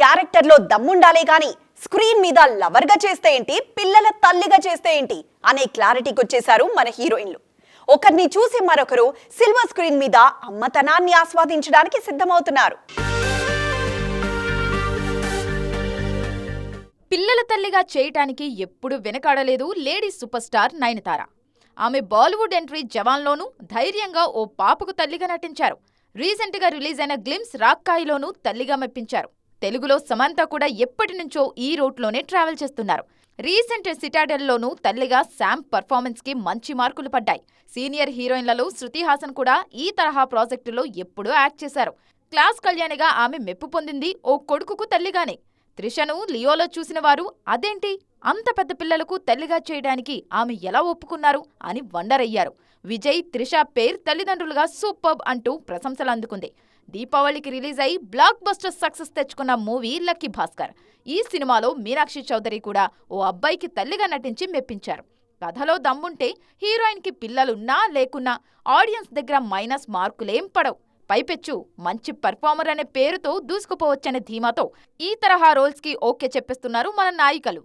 క్యారెక్టర్లో దమ్ముండాలే గాని స్క్రీన్ మీద లవర్గా చేస్తే ఏంటి పిల్లల తల్లిగా చేస్తే ఏంటి అనే క్లారిటీకి వచ్చేశారు మన హీరోయిన్లు. ఒకరిని చూసి మరొకరు సిల్వర్ స్క్రీన్ మీద అమ్మతనాన్ని ఆస్వాదించడానికి సిద్ధమవుతున్నారు. పిల్లల తల్లిగా చేయటానికి ఎప్పుడు వెనకాడలేదు లేడీ సూపర్ స్టార్ నయనతార. ఆమె బాలీవుడ్ ఎంట్రీ జవాన్లోనూ ధైర్యంగా ఓ పాపకు తల్లిగా నటించారు. రీసెంట్గా రిలీజ్ అయిన గ్లిమ్స్ రాక్కాయిలోనూ తల్లిగా మెప్పించారు. తెలుగులో సమంత కూడా ఎప్పటి నుంచో ఈ రూట్లోనే ట్రావెల్ చేస్తున్నారు. రీసెంట్ సిటాడెల్లోనూ తల్లిగా శామ్ పర్ఫార్మెన్స్కి మంచి మార్కులు పడ్డాయి. సీనియర్ హీరోయిన్లలో శృతి హాసన్ కూడా ఈ తరహా ప్రాజెక్టులో ఎప్పుడూ యాక్ట్ చేశారు. క్లాస్ కళ్యాణిగా ఆమె మెప్పు పొందింది ఓ కొడుకుకు తల్లిగానే. త్రిషను లియోలో చూసిన వారు అదేంటి? అంత పెద్ద పిల్లలకు తల్లిగా చేయడానికి ఆమె ఎలా ఒప్పుకున్నారు? అని వండర్ అయ్యారు విజయ్ త్రిష పేర్ తల్లిదండ్రులుగా సూపర్బ్ అంటూ ప్రశంసలు అందుకుంది. దీపావళికి రిలీజ్ అయి బ్లాక్ బస్టర్ సక్సెస్ తెచ్చుకున్న మూవీ లక్కీ భాస్కర్. ఈ సినిమాలో మీనాక్షి చౌదరి కూడా ఓ అబ్బాయికి తల్లిగా నటించి మెప్పించారు. కథలో దమ్ముంటే హీరోయిన్కి పిల్లలున్నా లేకున్నా ఆడియన్స్ దగ్గర మైనస్ మార్కులేం పడవు. పైపెచ్చు మంచి పర్ఫార్మర్ అనే పేరుతో దూసుకుపోవచ్చనే ధీమాతో ఈ తరహా రోల్స్కి ఓకే చెప్పేస్తున్నారు మన నాయికలు.